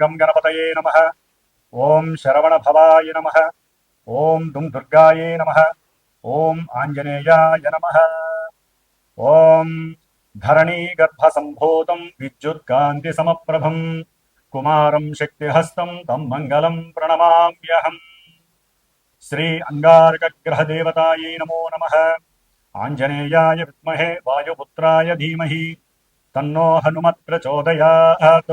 గం గణపతయే నమ ఓం శరవణభవాయ నమ ఓం దుం దుర్గాయే నమ ఓం ఆంజనేయాయ నమ ఓం ధరణీగర్భసంభూతం విద్యుత్కాంతిసమప్రభం కుమారం శక్తిహస్తం తం మంగళం ప్రణమామ్యహం శ్రీ అంగారకగ్రహదేవతాయై నమో నమ ఆంజనేయాయ విద్మహే వాయుపుత్రాయ ధీమహి తన్నో హనుమత్ ప్రచోదయాత్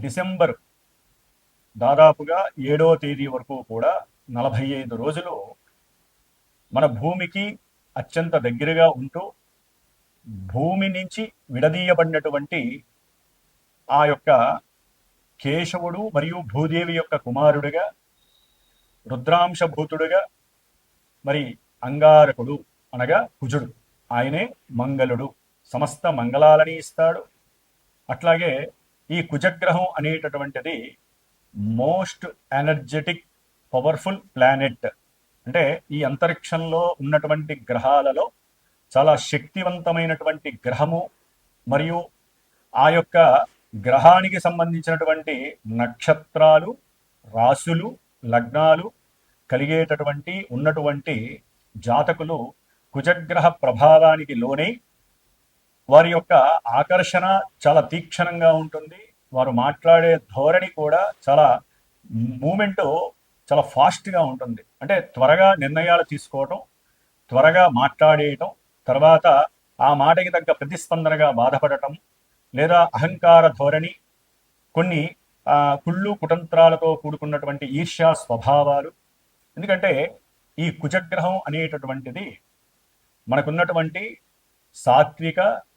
డిసెంబర్ దాదాపుగా ఏడో తేదీ వరకు కూడా నలభై ఐదు రోజులు మన భూమికి అత్యంత దగ్గరగా ఉంటూ భూమి నుంచి విడదీయబడినటువంటి ఆ యొక్క కేశవుడు మరియు భూదేవి యొక్క కుమారుడిగా రుద్రాంశభూతుడుగా మరి అంగారకుడు అనగా కుజుడు. ఆయనే మంగళుడు. సమస్త మంగళాలని ఇస్తాడు. అట్లాగే ఈ కుజగ్రహం అనేటటువంటిది మోస్ట్ ఎనర్జెటిక్ పవర్ఫుల్ ప్లానెట్. అంటే ఈ అంతరిక్షంలో ఉన్నటువంటి గ్రహాలలో చాలా శక్తివంతమైనటువంటి గ్రహము మరియు ఆ యొక్క గ్రహానికి సంబంధించినటువంటి నక్షత్రాలు రాసులు లగ్నాలు కలిగేటటువంటి ఉన్నటువంటి జాతకులు కుజగ్రహ ప్రభావానికి లోనై వారి యొక్క ఆకర్షణ చాలా తీక్షణంగా ఉంటుంది. వారు మాట్లాడే ధోరణి కూడా చాలా మూమెంట్ చాలా ఫాస్ట్గా ఉంటుంది. అంటే త్వరగా నిర్ణయాలు తీసుకోవటం త్వరగా మాట్లాడేయటం తర్వాత ఆ మాటకి తగ్గ ప్రతిస్పందనగా బాధపడటం లేదా అహంకార ధోరణి కొన్ని కుళ్ళు కుటంత్రాలతో కూడుకున్నటువంటి ఈర్ష్యా స్వభావాలు. ఎందుకంటే ఈ కుజగ్రహం అనేటటువంటిది మనకున్నటువంటి సాత్విక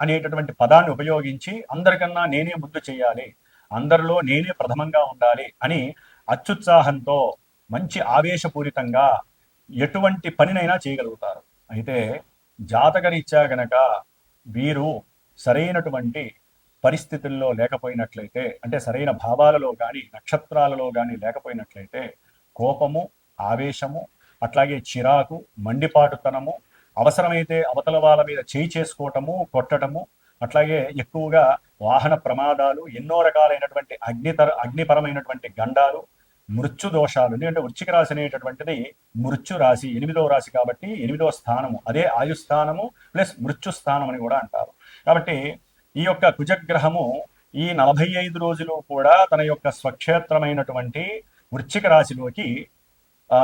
అనేటటువంటి పదాన్ని ఉపయోగించి అందరికన్నా నేనే ముందు చేయాలి అందరిలో నేనే ప్రథమంగా ఉండాలి అని అత్యుత్సాహంతో మంచి ఆవేశపూరితంగా ఎటువంటి పనినైనా చేయగలుగుతారు. అయితే జాతకరీత్యా గనక వీరు సరైనటువంటి పరిస్థితుల్లో లేకపోయినట్లయితే అంటే సరైన భావాలలో కానీ నక్షత్రాలలో కానీ లేకపోయినట్లయితే కోపము ఆవేశము అట్లాగే చిరాకు మండిపాటుతనము అవసరమైతే అవతల వాళ్ళ మీద చేయి చేసుకోవటము కొట్టటము అట్లాగే ఎక్కువగా వాహన ప్రమాదాలు ఎన్నో రకాలైనటువంటి అగ్నితర అగ్నిపరమైనటువంటి గండాలు మృత్యు దోషాలు ఎందుకంటే వృచ్చిక రాశి అనేటటువంటిది మృత్యు రాశి ఎనిమిదో రాశి కాబట్టి ఎనిమిదో స్థానము అదే ఆయుస్థానము ప్లస్ మృత్యు స్థానం అని కూడా అంటారు. కాబట్టి ఈ యొక్క కుజగ్రహము ఈ నలభై ఐదు రోజులు కూడా తన యొక్క స్వక్షేత్రమైనటువంటి వృచ్చిక రాశిలోకి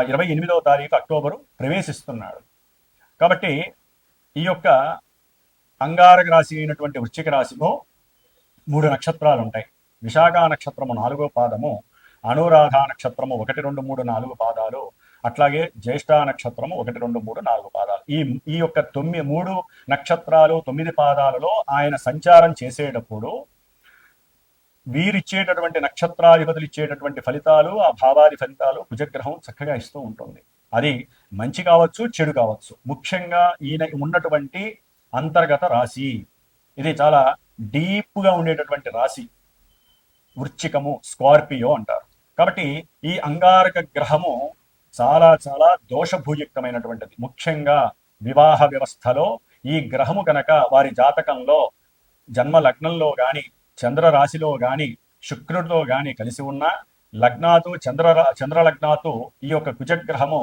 ఇరవై ఎనిమిదవ తారీఖు అక్టోబరు ప్రవేశిస్తున్నాడు. కాబట్టి ఈ యొక్క అంగారక రాశి అయినటువంటి వృశ్చిక రాశిలో మూడు నక్షత్రాలు ఉంటాయి విశాఖ నక్షత్రము నాలుగో పాదము అనురాధ నక్షత్రము ఒకటి రెండు మూడు నాలుగు పాదాలు అట్లాగే జ్యేష్ఠ నక్షత్రము ఒకటి రెండు మూడు నాలుగు పాదాలు. ఈ ఈ యొక్క తొమ్మిది మూడు నక్షత్రాలు తొమ్మిది పాదాలలో ఆయన సంచారం చేసేటప్పుడు వీరిచ్చేటటువంటి నక్షత్రాధిపతులు ఇచ్చేటటువంటి ఫలితాలు ఆ భావాది ఫలితాలు కుజగ్రహం చక్కగా ఇస్తూ ఉంటుంది. అది మంచి కావచ్చు చెడు కావచ్చు. ముఖ్యంగా ఈయన ఉన్నటువంటి అంతర్గత రాశి. ఇది చాలా డీప్గా ఉండేటటువంటి రాశి. వృచ్చికము స్కార్పియో అంటారు. కాబట్టి ఈ అంగారక గ్రహము చాలా చాలా దోషభూయుక్తమైనటువంటిది ముఖ్యంగా వివాహ వ్యవస్థలో ఈ గ్రహము కనుక వారి జాతకంలో జన్మ లగ్నంలో కానీ చంద్ర రాశిలో కానీ శుక్రుడితో కానీ కలిసి ఉన్న లగ్నాతు చంద్ర చంద్రలగ్నాతు ఈ యొక్క కుజగ్రహము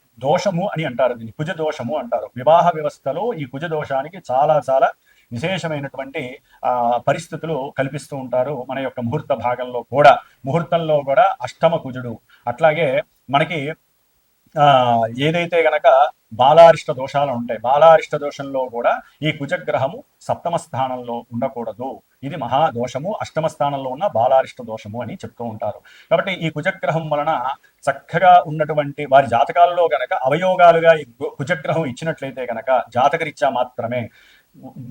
దోషము అని అంటారు దీన్ని. కుజ దోషము అంటారు. వివాహ వ్యవస్థలో ఈ కుజ దోషానికి చాలా చాలా విశేషమైనటువంటి పరిస్థితులు కల్పిస్తూ ఉంటారు మన యొక్క ముహూర్త భాగంలో కూడా. ముహూర్తంలో కూడా అష్టమ కుజుడు. అట్లాగే మనకి ఏదైతే గనక బాలారిష్ట దోషాలు ఉంటాయి. బాలారిష్ట దోషంలో కూడా ఈ కుజగ్రహము సప్తమ స్థానంలో ఉండకూడదు. ఇది మహాదోషము. అష్టమ స్థానంలో ఉన్న బాలారిష్ట దోషము అని చెప్తూ ఉంటారు. కాబట్టి ఈ కుజగ్రహం వలన చక్కగా ఉన్నటువంటి వారి జాతకాలలో గనక అవయోగాలుగా ఈ కుజగ్రహం ఇచ్చినట్లయితే గనక జాతకరీత్యా మాత్రమే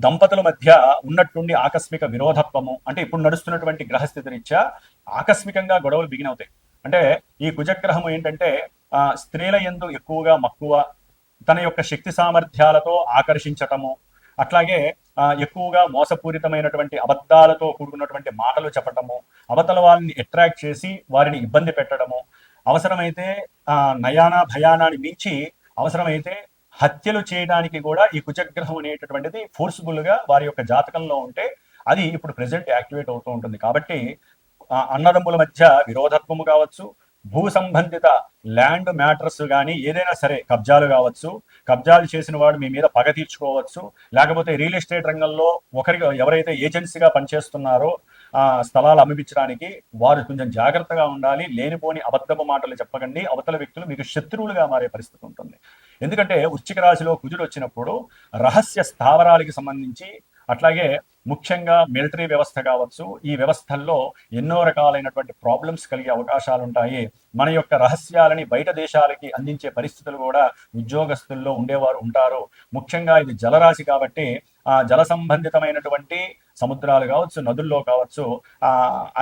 దంపతుల మధ్య ఉన్నట్టుండి ఆకస్మిక విరోధత్వము అంటే ఇప్పుడు నడుస్తున్నటువంటి గ్రహస్థితి రీత్యా ఆకస్మికంగా గొడవలు బిగినవుతాయి. అంటే ఈ కుజగ్రహం ఏంటంటే స్త్రీల ఎందు ఎక్కువగా మక్కువ తన యొక్క శక్తి సామర్థ్యాలతో ఆకర్షించటము అట్లాగే ఎక్కువగా మోసపూరితమైనటువంటి అబద్ధాలతో కూడుకున్నటువంటి మాటలు చెప్పటము అవతల వాళ్ళని అట్రాక్ట్ చేసి వారిని ఇబ్బంది పెట్టడము అవసరమైతే నయానా భయానాన్ని మించి అవసరమైతే హత్యలు చేయడానికి కూడా ఈ కుజగ్రహం అనేటటువంటిది ఫోర్స్ఫుల్గా వారి యొక్క జాతకంలో ఉంటే అది ఇప్పుడు ప్రజెంట్ యాక్టివేట్ అవుతూ ఉంటుంది. కాబట్టి అన్నదమ్ముల మధ్య విరోధత్వము కావచ్చు భూ సంబంధిత ల్యాండ్ మ్యాటర్స్ కానీ ఏదైనా సరే కబ్జాలు కావచ్చు కబ్జాలు చేసిన వాడు మీ మీద పగ తీర్చుకోవచ్చు లేకపోతే రియల్ ఎస్టేట్ రంగంలో ఒకరికి ఎవరైతే ఏజెన్సీగా పనిచేస్తున్నారో ఆ స్థలాలు అమ్మిపించడానికి వారు కొంచెం జాగ్రత్తగా ఉండాలి. లేనిపోని అబద్ధపు మాటలు చెప్పకండి. అవతల వ్యక్తులు మీకు శత్రువులుగా మారే పరిస్థితి ఉంటుంది. ఎందుకంటే వృశ్చిక రాశిలో కుజుడు వచ్చినప్పుడు రహస్య స్థావరాలకి సంబంధించి అట్లాగే ముఖ్యంగా మిలిటరీ వ్యవస్థ కావచ్చు ఈ వ్యవస్థల్లో ఎన్నో రకాలైనటువంటి ప్రాబ్లమ్స్ కలిగే అవకాశాలు ఉంటాయి మన యొక్క రహస్యాలని బయట దేశాలకి అందించే పరిస్థితులు కూడా ఉద్యోగస్తుల్లో ఉండేవారు ఉంటారు. ముఖ్యంగా ఇది జలరాశి కాబట్టి ఆ జల సంబంధితమైనటువంటి సముద్రాలు కావచ్చు నదుల్లో కావచ్చు ఆ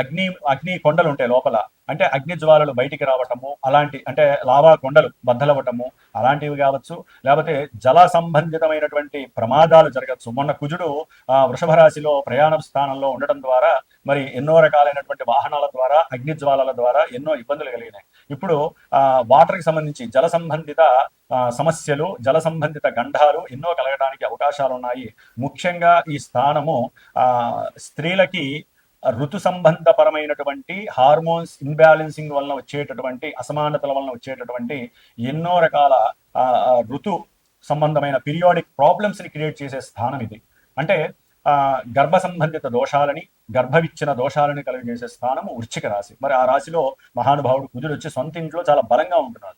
అగ్ని అగ్ని కొండలు ఉంటాయి లోపల. అంటే అగ్ని జ్వాలలు బయటికి రావటము అలాంటి అంటే లావా కొండలు బద్దలవ్వటము అలాంటివి కావచ్చు. లేకపోతే జల సంబంధితమైనటువంటి ప్రమాదాలు జరగచ్చు. మొన్న కుజుడు ఆ వృషభ రాశిలో ప్రయాణ స్థానంలో ఉండటం ద్వారా మరి ఎన్నో రకాలైనటువంటి వాహనాల ద్వారా అగ్ని జ్వాలల ద్వారా ఎన్నో ఇబ్బందులు కలిగినాయి. ఇప్పుడు ఆ వాటర్కి సంబంధించి జల సంబంధిత సమస్యలు జల సంబంధిత గంధాలు ఎన్నో కలగడానికి అవకాశాలు ఉన్నాయి ముఖ్యంగా ఈ స్థానము ఆ స్త్రీలకి ఋతు సంబంధపరమైనటువంటి హార్మోన్స్ ఇన్బ్యాలెన్సింగ్ వలన వచ్చేటటువంటి అసమానతల వలన వచ్చేటటువంటి ఎన్నో రకాల ఋతు సంబంధమైన పీరియాడిక్ ప్రాబ్లమ్స్ని క్రియేట్ చేసే స్థానం ఇది. అంటే గర్భ సంబంధిత దోషాలని గర్భవిచ్చిన దోషాలని కలిగజేసే స్థానము వృశ్చిక రాశి. మరి ఆ రాశిలో మహానుభావుడు కుజుడు వచ్చి సొంత ఇంట్లో చాలా బలంగా ఉంటున్నాడు.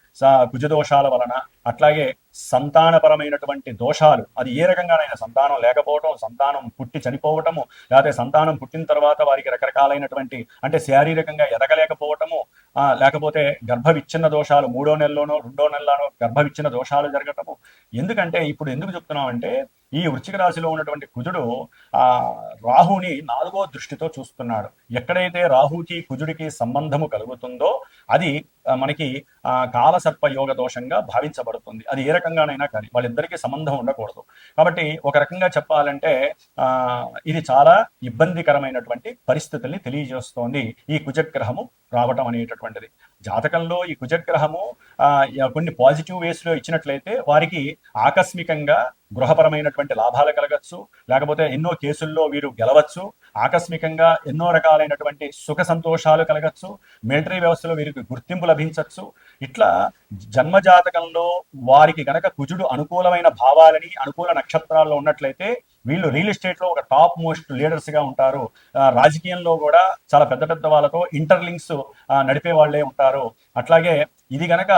కుజదోషాల వలన అట్లాగే సంతానపరమైనటువంటి దోషాలు అది ఏ రకంగానైనా సంతానం లేకపోవటం సంతానం పుట్టి చనిపోవటము లేకపోతే సంతానం పుట్టిన తర్వాత వారికి రకరకాలైనటువంటి అంటే శారీరకంగా ఎదగలేకపోవటము లేకపోతే గర్భ విచ్ఛిన్న దోషాలు మూడో నెలలోనో రెండో నెలలోనో గర్భవిచ్ఛిన్న దోషాలు జరగటము ఎందుకంటే ఇప్పుడు ఎందుకు చెప్తున్నాం అంటే ఈ వృశ్చిక రాశిలో ఉన్నటువంటి కుజుడు ఆ రాహుని నాలుగో దృష్టితో చూస్తున్నాడు. ఎక్కడైతే రాహుకి కుజుడికి సంబంధము కలుగుతుందో అది మనకి ఆ కాలసర్ప యోగ దోషంగా భావించబడుతుంది. అది ఏ రకంగానైనా కానీ వాళ్ళిద్దరికీ సంబంధం ఉండకూడదు. కాబట్టి ఒక రకంగా చెప్పాలంటే ఆ ఇది చాలా ఇబ్బందికరమైనటువంటి పరిస్థితుల్ని తెలియజేస్తోంది ఈ కుజగ్రహము రావటం అనేటటువంటిది. జాతకంలో ఈ కుజగ్రహము కొన్ని పాజిటివ్ వేస్లో ఇచ్చినట్లయితే వారికి ఆకస్మికంగా గృహపరమైనటువంటి లాభాలు కలగచ్చు. లేకపోతే ఎన్నో కేసుల్లో వీరు గెలవచ్చు. ఆకస్మికంగా ఎన్నో రకాలైనటువంటి సుఖ సంతోషాలు కలగచ్చు. మిలిటరీ వ్యవస్థలో వీరికి గుర్తింపు లభించవచ్చు ఇట్లా జన్మజాతకంలో వారికి గనక కుజుడు అనుకూలమైన భావాలని అనుకూల నక్షత్రాల్లో ఉన్నట్లయితే వీళ్ళు రియల్ ఎస్టేట్లో ఒక టాప్ మోస్ట్ లీడర్స్గా ఉంటారు. రాజకీయంలో కూడా చాలా పెద్ద పెద్ద వాళ్ళతో ఇంటర్లింక్స్ నడిపే వాళ్ళే ఉంటారు. అట్లాగే ఇది గనక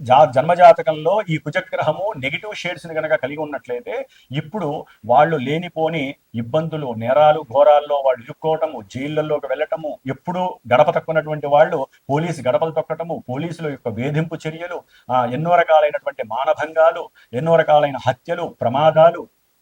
జా జన్మజాతకంలో ఈ కుజగ్రహము నెగిటివ్ షేడ్స్ని గనక కలిగి ఉన్నట్లయితే ఇప్పుడు వాళ్ళు లేనిపోని ఇబ్బందులు నేరాలు ఘోరాల్లో వాళ్ళు ఇరుక్కోవటము జైళ్ళల్లోకి వెళ్ళటము ఎప్పుడు గడప తక్కున్నటువంటి వాళ్ళు పోలీసు గడపలు తొక్కటము పోలీసుల యొక్క వేధింపు చర్యలు ఎన్నో రకాలైనటువంటి మానభంగాలు ఎన్నో రకాలైన హత్యలు ప్రమాదాలు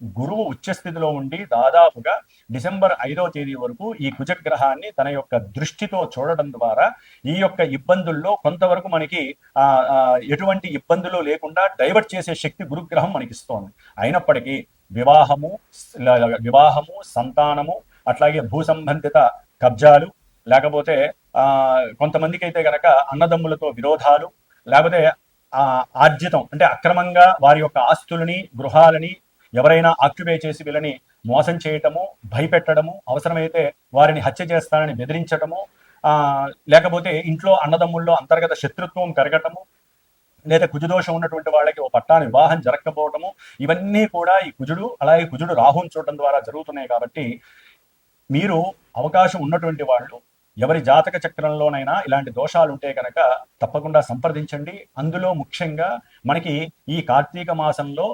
గురువు ఉచ్చస్థితిలో ఉండి దాదాపుగా డిసెంబర్ ఐదో తేదీ వరకు ఈ కుజగ్రహాన్ని తన యొక్క దృష్టితో చూడడం ద్వారా ఈ యొక్క ఇబ్బందుల్లో కొంతవరకు మనకి ఆ, ఎటువంటి ఇబ్బందులు లేకుండా డైవర్ట్ చేసే శక్తి గురుగ్రహం మనకి ఇస్తోంది అయినప్పటికీ వివాహము వివాహము సంతానము అట్లాగే భూ సంబంధిత కబ్జాలు లేకపోతే ఆ కొంతమందికి అయితే గనక అన్నదమ్ములతో విరోధాలు లేకపోతే ఆ ఆర్జితం అంటే అక్రమంగా వారి యొక్క ఆస్తులని గృహాలని ఎవరైనా ఆక్యుపై చేసి వీళ్ళని మోసం చేయటము భయపెట్టడము అవసరమైతే వారిని హత్య చేస్తానని బెదిరించటము లేకపోతే ఇంట్లో అన్నదమ్ముల్లో అంతర్గత శత్రుత్వం పెరగటము లేదా కుజుదోషం ఉన్నటువంటి వాళ్ళకి ఓ పట్టాన వివాహం జరగకపోవటము ఇవన్నీ కూడా ఈ కుజుడు అలాగే కుజుడు రాహుని చూడటం ద్వారా జరుగుతున్నాయి కాబట్టి మీరు అవకాశం ఉన్నటువంటి వాళ్ళు ఎవరి జాతక చక్రంలోనైనా ఇలాంటి దోషాలు ఉంటే కనుక తప్పకుండా సంప్రదించండి. అందులో ముఖ్యంగా మనకి ఈ కార్తీక మాసంలో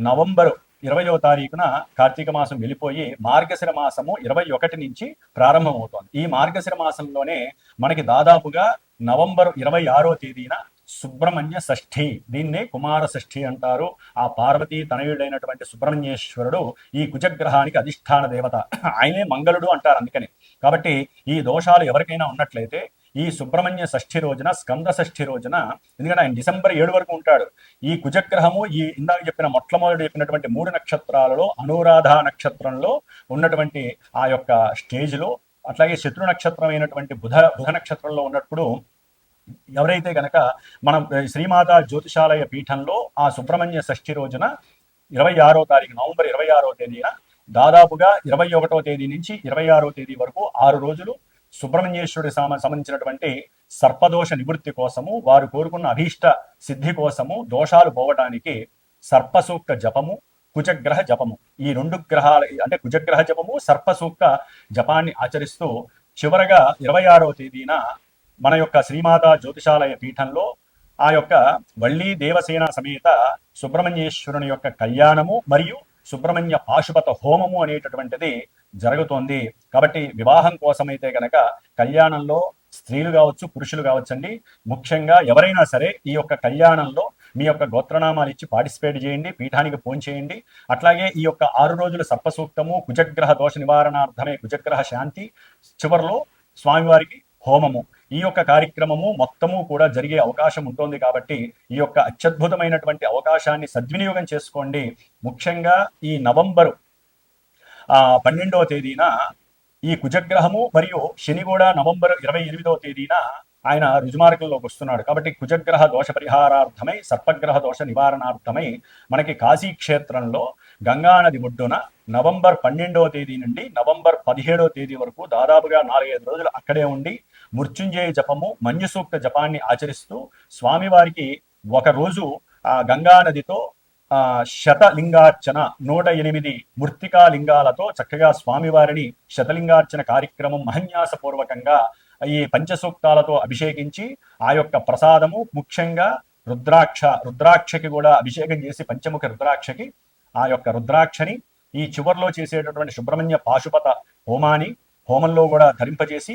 నవంబరు ఇరవయో తారీఖున కార్తీక మాసం వెళ్ళిపోయి మార్గశిర మాసము ఇరవై ఒకటి నుంచి ప్రారంభమవుతోంది. ఈ మార్గశిర మాసంలోనే మనకి దాదాపుగా నవంబర్ ఇరవై ఆరో తేదీన సుబ్రహ్మణ్య షష్ఠి. దీన్నే కుమార షష్ఠి అంటారు. ఆ పార్వతీ తనయుడైనటువంటి సుబ్రహ్మణ్యేశ్వరుడు ఈ కుజగ్రహానికి అధిష్టాన దేవత. ఆయనే మంగళుడు అంటారు అందుకని. కాబట్టి ఈ దోషాలు ఎవరికైనా ఉన్నట్లయితే ఈ సుబ్రహ్మణ్య షష్ఠి రోజున స్కంద షష్ఠి రోజున ఎందుకంటే ఆయన డిసెంబర్ ఏడు వరకు ఉంటాడు. ఈ కుజగ్రహము ఈ ఇందాక చెప్పిన మొట్టమొదటి చెప్పినటువంటి మూడు నక్షత్రాలలో అనురాధ నక్షత్రంలో ఉన్నటువంటి ఆ యొక్క స్టేజ్లో అట్లాగే శత్రు నక్షత్రం అయినటువంటి బుధ బుధ నక్షత్రంలో ఉన్నప్పుడు ఎవరైతే గనక మనం ఏ, శ్రీమాత జ్యోతిషాలయ పీఠంలో ఆ సుబ్రహ్మణ్య షష్ఠి రోజున ఇరవై ఆరో తారీఖు నవంబర్ ఇరవై ఆరో తేదీన దాదాపుగా ఇరవై ఒకటో తేదీ నుంచి ఇరవై ఆరో తేదీ వరకు ఆరు రోజులు సుబ్రహ్మణ్యేశ్వరుడి సంబంధించినటువంటి సర్పదోష నివృత్తి కోసము వారు కోరుకున్న అభీష్ట సిద్ధి కోసము దోషాలు పోవటానికి సర్పసూక్త జపము కుజగ్రహ జపము. ఈ రెండు గ్రహాల అంటే కుజగ్రహ జపము సర్పసూక్త జపాన్ని ఆచరిస్తూ చివరగా ఇరవై ఆరో తేదీన మన యొక్క శ్రీమాత జ్యోతిషాలయ పీఠంలో ఆ యొక్క వళ్ళీ దేవసేన సమేత సుబ్రహ్మణ్యేశ్వరుని యొక్క కళ్యాణము మరియు సుబ్రహ్మణ్య పాశుపత హోమము అనేటటువంటిది జరుగుతోంది. కాబట్టి వివాహం కోసమైతే గనక కళ్యాణంలో స్త్రీలు కావచ్చు పురుషులు కావచ్చండి. ముఖ్యంగా ఎవరైనా సరే ఈ యొక్క కళ్యాణంలో మీ యొక్క గోత్రనామాలు ఇచ్చి పార్టిసిపేట్ చేయండి పీఠానికి ఫోన్ చేయండి. అట్లాగే ఈ యొక్క ఆరు రోజుల సర్పసూక్తము కుజగ్రహ దోష నివారణార్థమే కుజగ్రహ శాంతి చివరిలో స్వామివారికి హోమము. ఈ యొక్క కార్యక్రమము మొత్తము కూడా జరిగే అవకాశం ఉంటుంది కాబట్టి ఈ యొక్క అత్యద్భుతమైనటువంటి అవకాశాన్ని సద్వినియోగం చేసుకోండి. ముఖ్యంగా ఈ నవంబరు ఆ పన్నెండవ తేదీన ఈ కుజగ్రహము మరియు శని కూడా నవంబర్ ఇరవై ఎనిమిదవ తేదీన ఆయన రుజుమార్గంలోకి వస్తున్నాడు. కాబట్టి కుజగ్రహ దోష పరిహారార్థమై సర్పగ్రహ దోష నివారణార్థమై మనకి కాశీ క్షేత్రంలో గంగానది ఒడ్డున నవంబర్ పన్నెండవ తేదీ నుండి నవంబర్ పదిహేడవ తేదీ వరకు దాదాపుగా నాలుగైదు రోజులు అక్కడే ఉండి మృత్యుంజయ జపము మంజుసూక్త జపాన్ని ఆచరిస్తూ స్వామివారికి ఒక రోజు ఆ గంగా నదితో ఆ శతలింగార్చన నూట ఎనిమిది మృత్తికా లింగాలతో చక్కగా స్వామివారిని శతలింగార్చన కార్యక్రమం మహన్యాసపూర్వకంగా ఈ పంచసూక్తాలతో అభిషేకించి ఆ యొక్క ప్రసాదము ముఖ్యంగా రుద్రాక్ష రుద్రాక్షకి కూడా అభిషేకం చేసి పంచముఖ రుద్రాక్షకి ఆ యొక్క రుద్రాక్షని ఈ చివర్లో చేసేటటువంటి సుబ్రహ్మణ్య పాశుపత హోమాని హోమంలో కూడా ధరింపజేసి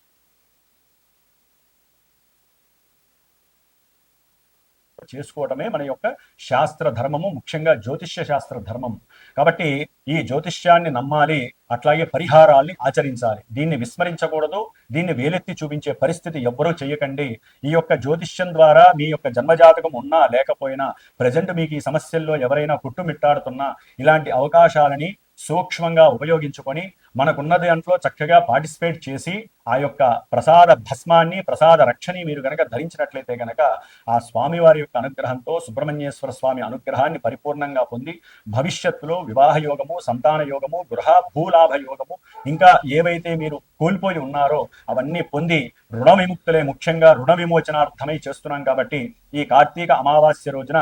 చేసుకోవటమే మన యొక్క శాస్త్ర ధర్మము ముఖ్యంగా జ్యోతిష్య శాస్త్ర ధర్మం కాబట్టి ఈ జ్యోతిష్యాన్ని నమ్మాలి అట్లాగే పరిహారాల్ని ఆచరించాలి. దీన్ని విస్మరించకూడదు దీన్ని వేలెత్తి చూపించే పరిస్థితి ఎవ్వరూ చేయకండి. ఈ యొక్క జ్యోతిష్యం ద్వారా మీ యొక్క జన్మజాతకం ఉన్నా లేకపోయినా ప్రజెంట్ మీకు ఈ సమస్యల్లో ఎవరైనా కుట్టుమిట్టాడుతున్నా ఇలాంటి అవకాశాలని సూక్ష్మంగా ఉపయోగించుకొని మనకున్న దాంట్లో చక్కగా పార్టిసిపేట్ చేసి ఆ యొక్క ప్రసాద భస్మాన్ని ప్రసాద రక్షని మీరు గనక ధరించినట్లయితే గనక ఆ స్వామివారి యొక్క అనుగ్రహంతో సుబ్రహ్మణ్యేశ్వర స్వామి అనుగ్రహాన్ని పరిపూర్ణంగా పొంది భవిష్యత్తులో వివాహ యోగము సంతాన యోగము గృహ భూలాభ యోగము ఇంకా ఏవైతే మీరు కోల్పోయి ఉన్నారో అవన్నీ పొంది రుణ విముక్తులే ముఖ్యంగా రుణ విమోచనార్థమై చేస్తున్నాం కాబట్టి ఈ కార్తీక అమావాస్య రోజున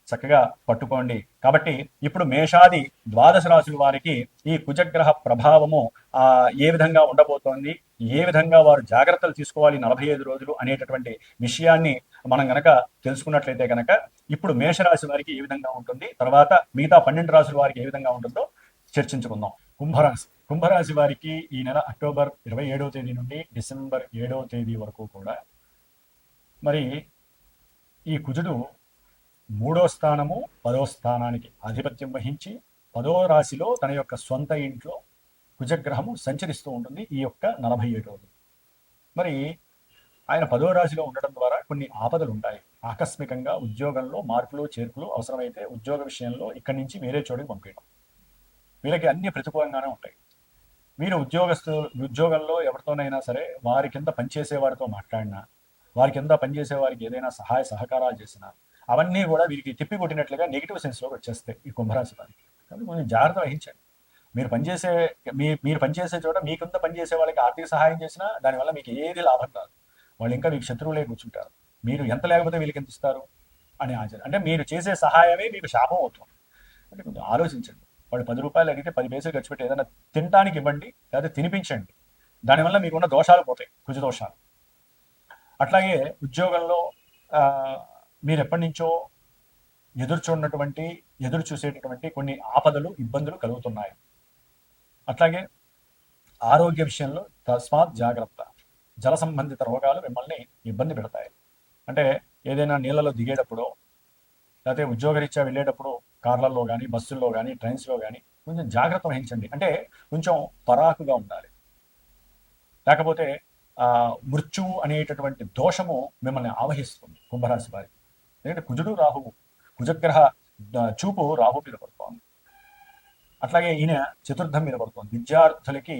చక్కగా పట్టుకోండి. కాబట్టి ఇప్పుడు మేషాది ద్వాదశ రాశుల వారికి ఈ కుజగ్రహ ప్రభావము ఆ ఏ విధంగా ఉండబోతోంది ఏ విధంగా వారు జాగ్రత్తలు తీసుకోవాలి నలభై ఐదు రోజులు అనేటటువంటి విషయాన్ని మనం గనక తెలుసుకున్నట్లయితే గనక ఇప్పుడు మేషరాశి వారికి ఏ విధంగా ఉంటుంది తర్వాత మిగతా పన్నెండు రాశుల వారికి ఏ విధంగా ఉంటుందో చర్చించుకుందాం. కుంభరాశి కుంభరాశి వారికి ఈ నెల అక్టోబర్ ఇరవై ఏడవ తేదీ నుండి డిసెంబర్ ఏడవ తేదీ వరకు కూడా మరి ఈ కుజుడు మూడో స్థానము పదో స్థానానికి ఆధిపత్యం వహించి పదో రాశిలో తన యొక్క సొంత ఇంట్లో కుజగ్రహము సంచరిస్తూ ఉంటుంది ఈ యొక్క నలభై ఏడవది మరి ఆయన పదో రాశిలో ఉండడం ద్వారా కొన్ని ఆపదలు ఉంటాయి. ఆకస్మికంగా ఉద్యోగంలో మార్పులు చేర్పులు అవసరమైతే ఉద్యోగ విషయంలో ఇక్కడి నుంచి వేరే చోటుకి పంపించడం వీళ్ళకి అన్ని ప్రతికూలంగానే ఉంటాయి. వీరు ఉద్యోగస్తు ఉద్యోగంలో ఎవరితోనైనా సరే వారి కింద పనిచేసే వారితో మాట్లాడినా వారి కింద పనిచేసే వారికి ఏదైనా సహాయ సహకారాలు చేసినా అవన్నీ కూడా వీరికి తిప్పి కొట్టినట్లుగా నెగిటివ్ సెన్స్లోకి వచ్చేస్తాయి ఈ కుంభరాశి వారికి. కాబట్టి కొంచెం జాగ్రత్త వహించండి. మీరు పనిచేసే మీ మీరు పనిచేసే చోట మీకుంత పనిచేసే వాళ్ళకి ఆర్థిక సహాయం చేసినా దానివల్ల మీకు ఏది లాభం రాదు. వాళ్ళు ఇంకా మీకు శత్రువులే కూర్చుంటారు. మీరు ఎంత లేకపోతే వీళ్ళకి ఎంత ఇస్తారు అని ఆచారం అంటే మీరు చేసే సహాయమే మీకు శాపం అవుతుంది. అంటే కొంచెం ఆలోచించండి. వాళ్ళు పది రూపాయలు అడిగితే పది పైసలు ఖర్చు పెట్టి ఏదైనా తినడానికి ఇవ్వండి లేదా తినిపించండి. దానివల్ల మీకున్న దోషాలు పోతాయి. కుజ దోషాలు అట్లాగే ఉద్యోగంలో మీరు ఎప్పటి నుంచో ఎదురు చూడనటువంటి ఎదురు చూసేటటువంటి కొన్ని ఆపదలు ఇబ్బందులు కలుగుతున్నాయి. అట్లాగే ఆరోగ్య విషయంలో తస్మాత్ జాగ్రత్త. జల సంబంధిత రోగాలు మిమ్మల్ని ఇబ్బంది పెడతాయి. అంటే ఏదైనా నీళ్ళలో దిగేటప్పుడు లేకపోతే ఉద్యోగరీత్యా వెళ్ళేటప్పుడు కార్లలో కానీ బస్సుల్లో కానీ ట్రైన్స్లో కానీ కొంచెం జాగ్రత్త వహించండి. అంటే కొంచెం పరాకుగా ఉండాలి. లేకపోతే మృత్యువు అనేటటువంటి దోషము మిమ్మల్ని ఆవహిస్తుంది కుంభరాశి వారికి. ఎందుకంటే కుజుడు రాహువు. కుజగ్రహ చూపు రాహు మీద పడుతోంది. అట్లాగే ఈయన చతుర్థం మీద పడుతోంది. విద్యార్థులకి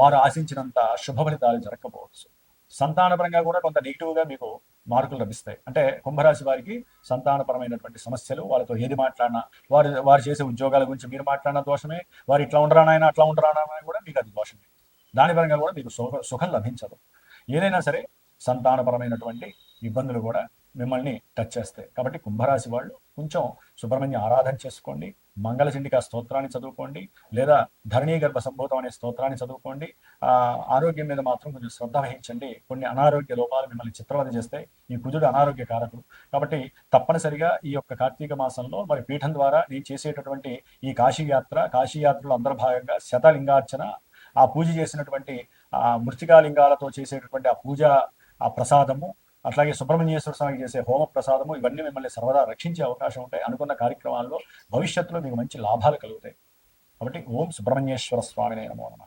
వారు ఆశించినంత శుభ ఫలితాలు జరగకపోవచ్చు. సంతానపరంగా కూడా కొంత నెగిటివ్గా మీకు మార్కులు లభిస్తాయి. అంటే కుంభరాశి వారికి సంతానపరమైనటువంటి సమస్యలు వాళ్ళతో ఏది మాట్లాడినా వారు వారు చేసే ఉద్యోగాల గురించి మీరు మాట్లాడిన దోషమే వారు ఇట్లా ఉండరానైనా అట్లా ఉండరానైనా కూడా మీకు అది దోషమే. దాని పరంగా కూడా మీకు సుఖ సుఖం లభించదు. ఏదైనా సరే సంతానపరమైనటువంటి ఇబ్బందులు కూడా మిమ్మల్ని టచ్ చేస్తాయి. కాబట్టి కుంభరాశి వాళ్ళు కొంచెం సుబ్రహ్మణ్య ఆరాధన చేసుకోండి. మంగళచండిక స్తోత్రాన్ని చదువుకోండి. లేదా ధరణీ గర్భ సంభూతం అనే స్తోత్రాన్ని చదువుకోండి. ఆ ఆరోగ్యం మీద మాత్రం కొంచెం శ్రద్ధ వహించండి. కొన్ని అనారోగ్య లోపాలు మిమ్మల్ని చిత్రవద చేస్తాయి. ఈ కుజుడు అనారోగ్య కారకుడు. కాబట్టి తప్పనిసరిగా ఈ యొక్క కార్తీక మాసంలో మరి పీఠం ద్వారా నేను చేసేటటువంటి ఈ కాశీ యాత్ర కాశీ యాత్రలో అంతర్భాగంగా శతలింగార్చన ఆ పూజ చేసినటువంటి ఆ మృతికాలింగాలతో చేసేటటువంటి ఆ పూజ ఆ ప్రసాదము అట్లాగే సుబ్రహ్మణ్యేశ్వర స్వామికి చేసే హోమ ప్రసాదము ఇవన్నీ మిమ్మల్ని సర్వదా రక్షించే అవకాశం ఉంటాయి. అనుకున్న కార్యక్రమాల్లో భవిష్యత్తులో మీకు మంచి లాభాలు కలుగుతాయి. కాబట్టి ఓం సుబ్రహ్మణ్యేశ్వర స్వామినే నమో నమ.